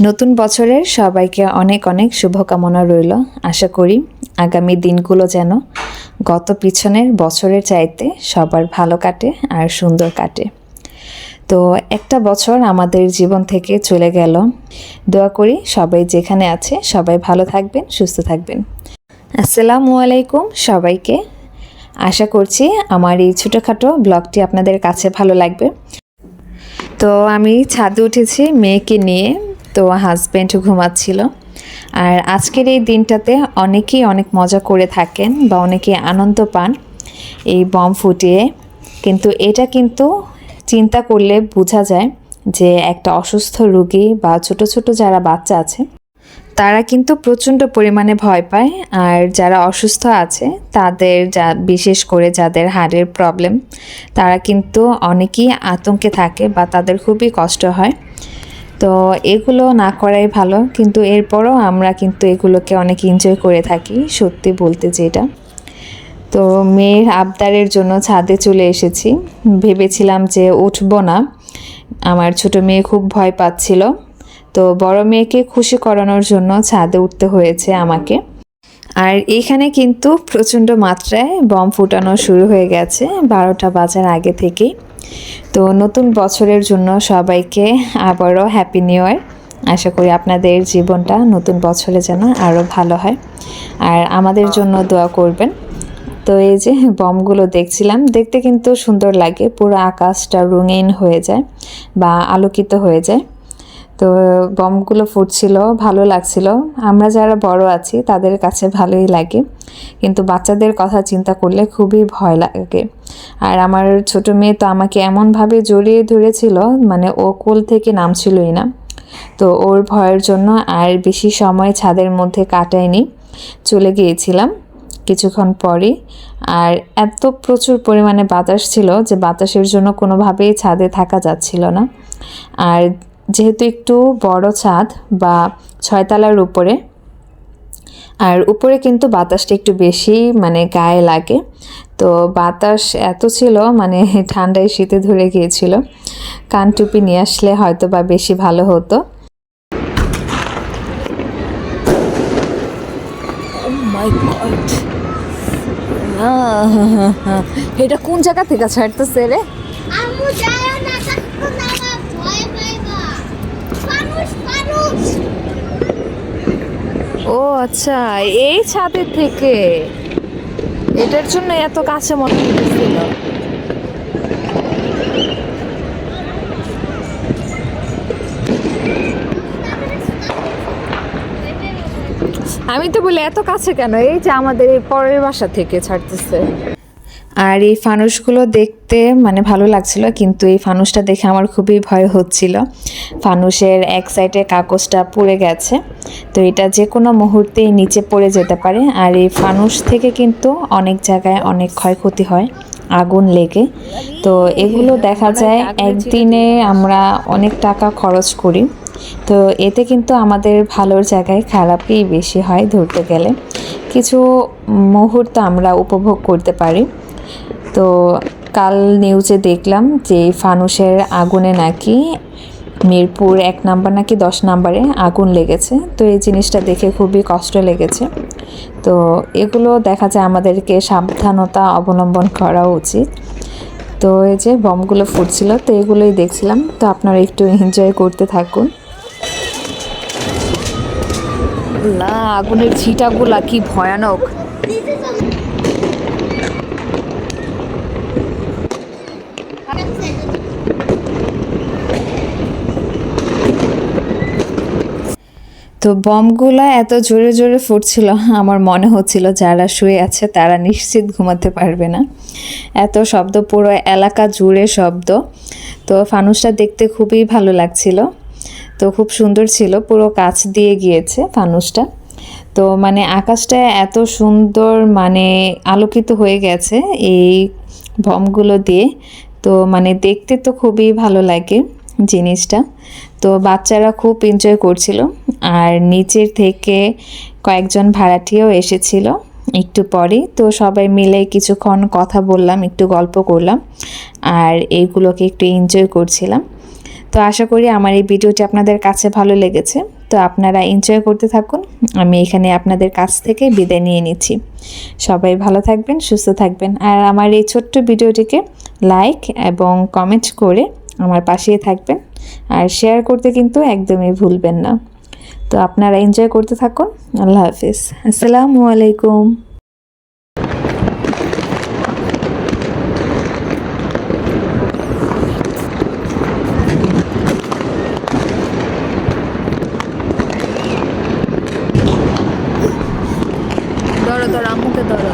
নতুন বছরের সবাইকে অনেক অনেক শুভকামনা রইল। আশা করি আগামী দিনগুলো যেন গত পিছনের বছরের চাইতে সবার ভালো কাটে আর সুন্দর কাটে। তো একটা বছর আমাদের জীবন থেকে চলে গেল। দোয়া করি সবাই যেখানে আছে সবাই ভালো থাকবেন, সুস্থ থাকবেন। আসসালামু আলাইকুম সবাইকে। আশা করছি আমার এই ছোটোখাটো ব্লগটি আপনাদের কাছে ভালো লাগবে। তো আমি ছাদে উঠেছি মেয়েকে নিয়ে। তো হাজব্যান্ড ঘুমাচ্ছিল। আর আজকের এই দিনটাতে অনেকেই অনেক মজা করে থাকেন বা অনেকে আনন্দ পান এই বম ফুটিয়ে। কিন্তু এটা কিন্তু চিন্তা করলে বোঝা যায় যে একটা অসুস্থ রুগী বা ছোট ছোট যারা বাচ্চা আছে, তারা কিন্তু প্রচণ্ড পরিমাণে ভয় পায়। আর যারা অসুস্থ আছে, তাদের যা, বিশেষ করে যাদের হাড়ের প্রবলেম তারা কিন্তু অনেকেই আতঙ্কে থাকে বা তাদের খুবই কষ্ট হয়। তো এগুলো না করাই ভালো, কিন্তু এরপরও আমরা কিন্তু এগুলোকে অনেক এনজয় করে থাকি, সত্যি বলতে যেটা। তো মেয়ের আবদারের জন্য ছাদে চলে এসেছি। ভেবেছিলাম যে উঠবো না। আমার ছোট মেয়ে খুব ভয় পাচ্ছিল। তো বড় মেয়েকে খুশি করানোর জন্য ছাদে উঠতে হয়েছে আমাকে। আর এখানে কিন্তু প্রচণ্ড মাত্রায় বম ফুটানো শুরু হয়ে গেছে বারোটা বাজার আগে থেকেই। তো নতুন বছরের জন্য সবাইকে আবারও হ্যাপি নিউ ইয়ার আশা করি আপনাদের জীবনটা নতুন বছরে যেন আরও ভালো হয়। আর আমাদের জন্য দোয়া করবেন। তো এই যে বমগুলো দেখছিলাম দেখতে কিন্তু সুন্দর লাগে। পুরো আকাশটা রঙিন হয়ে যায় বা আলোকিত হয়ে যায়। তো বমগুলো ফুটছিল, ভালো লাগছিল। আমরা যারা বড় আছি, তাদের কাছে ভালোই লাগে। কিন্তু বাচ্চাদের কথা চিন্তা করলে খুবই ভয় লাগে। আর আমার ছোট মেয়ে তো আমাকে এমনভাবে জড়িয়ে ধরেছিল মানে ও কোল থেকে নামছিলই না। তো ওর ভয়ের জন্য আর বেশি সময় ছাদের মধ্যে কাটায়নি। চলে গিয়েছিলাম কিছুক্ষণ পরই। আর এত প্রচুর পরিমাণে বাতাস ছিল যে বাতাসের জন্য কোনোভাবেই ছাদে থাকা যাচ্ছিল না। আর যেহেতু একটু বড় ছাদ বা ছয়তলার উপরে আর উপরে কিন্তু বাতাসটা একটু বেশি মানে গায়ে লাগে। তো বাতাস এত ছিল মানে ঠান্ডায় শীতে ধরে গিয়েছিল কান টুপি নিয়ে আসলে হয়তো বা বেশি ভালো হতো। এটা কোন জায়গা থেকে ছাড়তেছে রে আম্মু যায় না থাকতো না বা ভয় পাইবা মানুষ মানুষ ও আচ্ছা এই ছাদের থেকে? এটার জন্য এত কাছে মনে হতেছিল আমি তো বলি, এত কাছে কেন? এই যে আমাদের এই পরের বাসা থেকে ছাড়তেছে। আর এই ফানুসগুলো দেখতে মানে ভালো লাগছিল, কিন্তু এই ফানুসটা দেখে আমার খুবই ভয় হচ্ছিল। ফানুসের এক সাইডে কাগজটা পড়ে গেছে, তো এটা যে কোনো মুহূর্তেই নিচে পড়ে যেতে পারে। আর এই ফানুস থেকে কিন্তু অনেক জায়গায় অনেক ক্ষয়ক্ষতি হয়, আগুন লেগে। তো এগুলো দেখা যায় একদিনে আমরা অনেক টাকা খরচ করি। তো এতে কিন্তু আমাদের ভালোর জায়গায় খারাপই বেশি হয় ধরতে গেলে। কিছু মুহূর্ত আমরা উপভোগ করতে পারি। তো কাল নিউজে দেখলাম যে ফানুসের আগুনে নাকি মিরপুর এক নাম্বার নাকি দশ নাম্বারে আগুন লেগেছে। তো এই জিনিসটা দেখে খুবই কষ্ট লেগেছে। তো এগুলো দেখা যায় আমাদেরকে সাবধানতা অবলম্বন করা উচিত। তো এই যে বমগুলো ফুটছিল, তো এগুলোই দেখছিলাম। তো আপনারা একটু এনজয় করতে থাকুন। না, আগুনের ছিটাগুলা কি ভয়ানক। তো বমগুলো এত জোরে জোরে ফুটছিল, আমার মনে হচ্ছিল যারা শুয়ে আছে তারা নিশ্চিত ঘুমাতে পারবে না। এত শব্দ, পুরো এলাকা জুড়ে শব্দ। তো ফানুসটা দেখতে খুবই ভালো লাগছিল। তো খুব সুন্দর ছিল, পুরো কাছ দিয়ে গিয়েছে ফানুসটা তো মানে আকাশটা এত সুন্দর মানে আলোকিত হয়ে গেছে এই বমগুলো দিয়ে। তো মানে দেখতে তো খুবই ভালো লাগে। জিনিসটা। তো বাচ্চারা খুব এনজয় করছিল। আর নিচের থেকে কয়েকজন ভাড়াটিয়াও এসেছিল একটু পরে। তো সবাই মিলে কিছুক্ষণ কথা বললাম, একটু গল্প করলাম আর এইগুলোকে একটু এনজয় করছিলাম। তো আশা করি আমার এই ভিডিওটি আপনাদের কাছে ভালো লেগেছে। তো আপনারা এনজয় করতে থাকুন। আমি এখানে আপনাদের কাছ থেকে বিদায় নিয়ে নিচ্ছি। সবাই ভালো থাকবেন, সুস্থ থাকবেন। আর আমার এই ছোট্ট ভিডিওটিকে লাইক এবং কমেন্ট করে আমার পাশেই থাকবেন আর শেয়ার করতে কিন্তু একদমই ভুলবেন না। তো আপনারা এনজয় করতে থাকুন। আল্লাহ হাফিজ। আসসালামু আলাইকুম। ধরো, আম্মুকে ধরো।